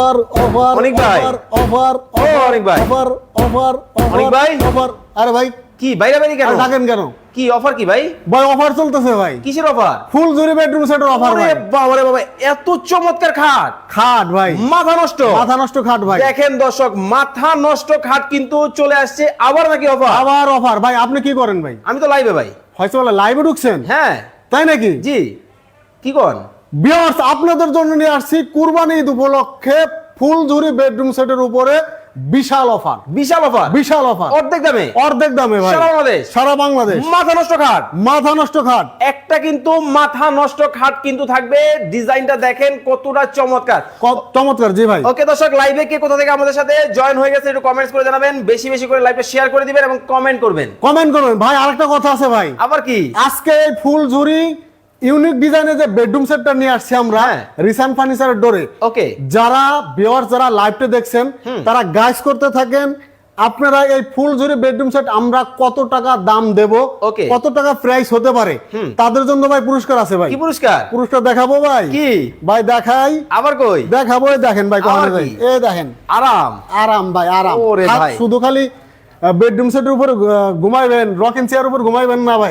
Offer offer ভাই। Offer offer ভাই। Offer offer Anik ভাই। অফার আরে ভাই কি বাইরে বাইরে কেন? আরে কেন? কি অফার কি ভাই? ভাই অফার চলতেছে ভাই। কিসের অফার ফুল জুরি বেডরুম সেটের অফার ভাই। বাবা রে বাবা এত চমৎকার খাট। খাট ভাই। মাথা নষ্ট। মাথা নষ্ট খাট ভাই। দেখেন দর্শক মাথা নষ্ট খাট কিন্তু চলে আসছে আবার নাকি অফার আবার অফার ভাই আপনি কি করেন ভাই? আমি তো লাইভে ভাই। হয়তো লাইভে ঢুকছেন? হ্যাঁ। তাই নাকি? জি। কি কোন বিয়ার্স আপনাদের জন্য নিয়ে আসছি কুরবানি ঈদ উপলক্ষে ফুল ঝুরি বেডরুম সেটের উপরে বিশাল অফার বিশাল অফার বিশাল অফার অর্ধেক দামে? অর্ধেক দামে ভাই। সারা বাংলাদেশ। সারা বাংলাদেশ। মাথা নষ্ট খাট? মাথা নষ্ট খাট। একটা কিন্তু মাথা নষ্ট খাট কিন্তু থাকবে। ডিজাইনটা দেখেন কতটা চমৎকার। চমৎকার জি ভাই। ওকে দর্শক লাইভে কে কোথা থেকে আমাদের সাথে জয়েন হয়ে গেছে একটু কমেন্টস করে জানাবেন। বেশি বেশি করে লাইভটা শেয়ার করে দিবেন এবং কমেন্ট করবেন। কমেন্ট করবেন। ভাই আরেকটা কথা আছে ভাই। আবার কি? আজকে ফুল ঝুরি ইউনিক ডিজাইনের যে বেডরুম সেটটা নিয়ে আসছি আমরা হ্যাঁ। রিসান ফার্নিচারের ডোরে। ওকে। যারা ভিউয়ার যারা লাইভটা দেখছেন তারা গাইস করতে থাকেন আপনারা এই ফুল জুড়ে বেডরুম সেট আমরা কত টাকা দাম দেব Okay. কত টাকা প্রাইস হতে পারে তাদের জন্য ভাই পুরস্কার আছে ভাই। কি পুরস্কার? পুরস্কার দেখাবো ভাই? কি? ভাই দেখাই। আবার কই? দেখাবো দেখেন ভাই কখনো ভাই? এই দেখেন। আরাম। আরাম ভাই আরাম। ওরে ভাই। শুধু খালি বেডরুম সেটের উপর ঘুমাইবেন রকিং চেয়ার উপর ঘুমাইবেন না ভাই।